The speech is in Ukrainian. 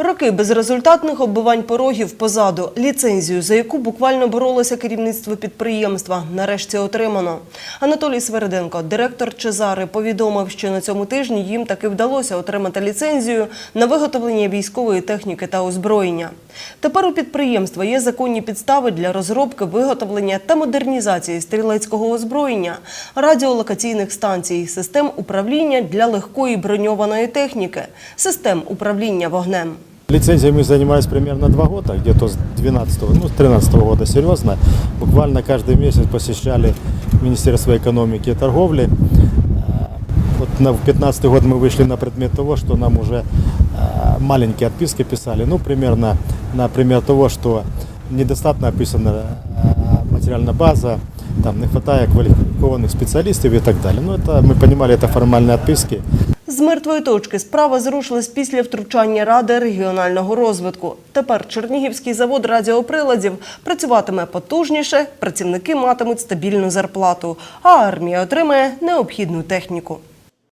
Роки безрезультатних оббивань порогів позаду. Ліцензію, за яку буквально боролося керівництво підприємства, нарешті отримано. Анатолій Свериденко, директор Чезари, повідомив, що на цьому тижні їм таки вдалося отримати ліцензію на виготовлення військової техніки та озброєння. Тепер у підприємства є законні підстави для розробки, виготовлення та модернізації стрілецького озброєння, радіолокаційних станцій, систем управління для легкої броньованої техніки, систем управління вогнем. Лицензиями занимаюсь примерно два года, где-то с 12 ну, с 13 года серьезно. Буквально каждый месяц посещали Министерство экономики и торговли. Э, Вот на 15 год мы вышли на предмет того, что нам уже э, маленькие отписки писали. Ну, примерно на пример того, что недостаточно описана э, материальная база, там не хватает квалифицированных специалистов и так далее. Ну, это мы понимали, это формальные отписки. З мертвої точки справа зрушилась після втручання Ради регіонального розвитку. Тепер Чернігівський завод радіоприладів працюватиме потужніше, працівники матимуть стабільну зарплату, а армія отримає необхідну техніку.